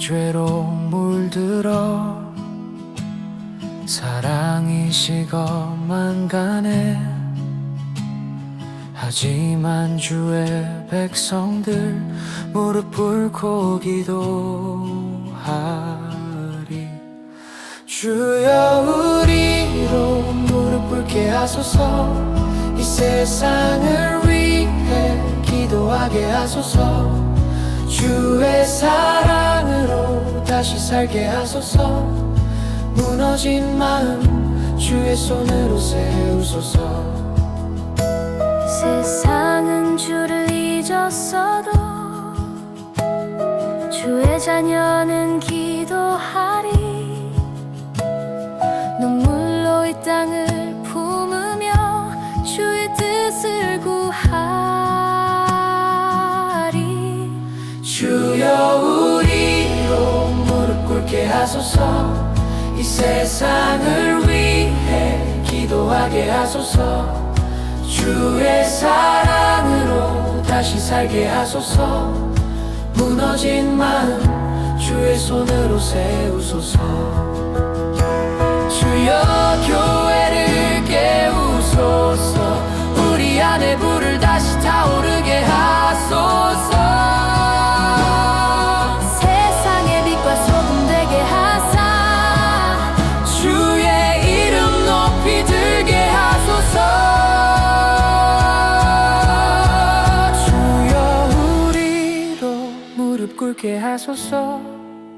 죄로 물들어 사랑이 식어만 가네. 하지만 주의 백성들 무릎 꿇고 기도하리. 주여 우리로 무릎 꿇게 하소서. 이 세상을 위해 기도하게 하소서. 주의 사랑으로 다시 살게 하소서. 무너진 마음 주의 손으로 세우소서. 세상은 주를 잊었어도 주의 자녀는 기도하리. 눈물로 이 땅을 하소서. 이 세상을 위해 기도하게 하소서. 주의 사랑으로 다시 살게 하소서. 무너진 마음 주의 손으로 세우소서. 주여 무릎 꿇게 하소서.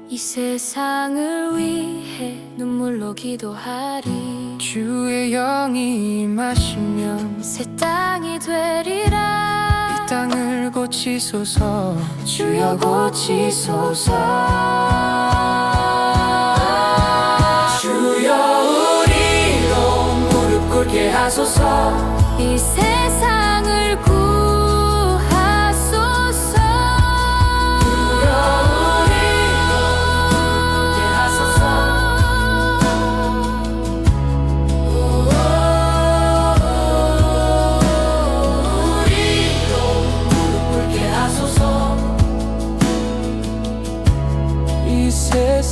이 세상을 위해 눈물로 기도하리. 주의 영이 임하시면 새 땅이 되리라. 이 땅을 고치소서. 주여 고치소서. 주여 우리로 무릎 꿇게 하소서. 이 세상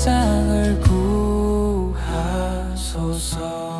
세상을 구하소서